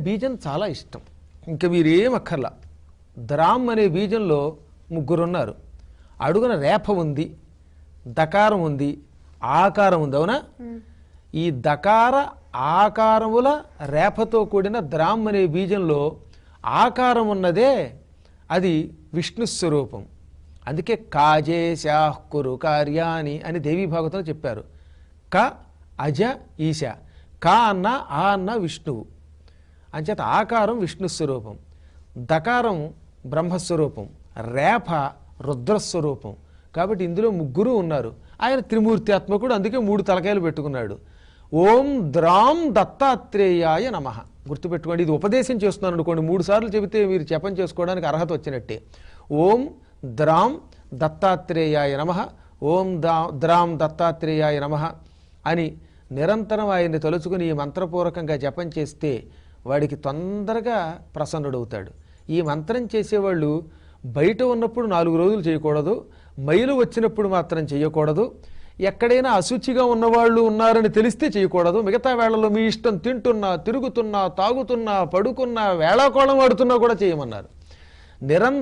బీజం చాలా ఇష్టం. ఇంకా మీరేం అక్కర్లా. ద్రామ్ అనే బీజంలో ముగ్గురున్నారు. అడుగున రేప ఉంది దకారం ఉంది ఆకారం ఉంది. అవునా? ఈ దకార ఆకారముల రేపతో కూడిన ద్రామ్ అనే బీజంలో ఆకారం ఉన్నదే అది విష్ణు స్వరూపం. అందుకే కాజే శాహ్ కురు కార్యాని అని దేవీ భాగవతంలో చెప్పారు. క అజ ఈశ. క అన్న ఆ అన్న విష్ణువు. అంచేత ఆకారం విష్ణు స్వరూపం దకారం బ్రహ్మస్వరూపం రేఫ రుద్రస్వరూపం. కాబట్టి ఇందులో ముగ్గురు ఉన్నారు. ఆయన త్రిమూర్త్యాత్మకుడు అందుకే మూడు తలకాయలు పెట్టుకున్నాడు. ఓం ద్రాం దత్తాత్రేయాయ నమ. గుర్తుపెట్టుకోండి ఇది ఉపదేశం చేస్తున్నాను అనుకోండి మూడు సార్లు చెబితే మీరు జపం చేసుకోవడానికి అర్హత వచ్చినట్టే. ఓం ద్రాం దత్తాత్రేయాయ నమ. ఓం దా ద్రాం దత్తాత్రేయాయ నమ అని నిరంతరం ఆయన్ని తలుచుకుని ఈ మంత్రపూర్వకంగా జపం చేస్తే వాడికి తొందరగా ప్రసన్నుడవుతాడు. ఈ మంత్రం చేసేవాళ్ళు బయట ఉన్నప్పుడు నాలుగు రోజులు చేయకూడదు మైలు వచ్చినప్పుడు మాత్రం చేయకూడదు ఎక్కడైనా అశుచిగా ఉన్నవాళ్ళు ఉన్నారని తెలిస్తే చేయకూడదు మిగతా వేళలో మీ ఇష్టం తింటున్నా తిరుగుతున్నా తాగుతున్నా పడుకున్నా వేళాకోళం ఆడుతున్నా కూడా చేయమన్నారు. నిరంతరం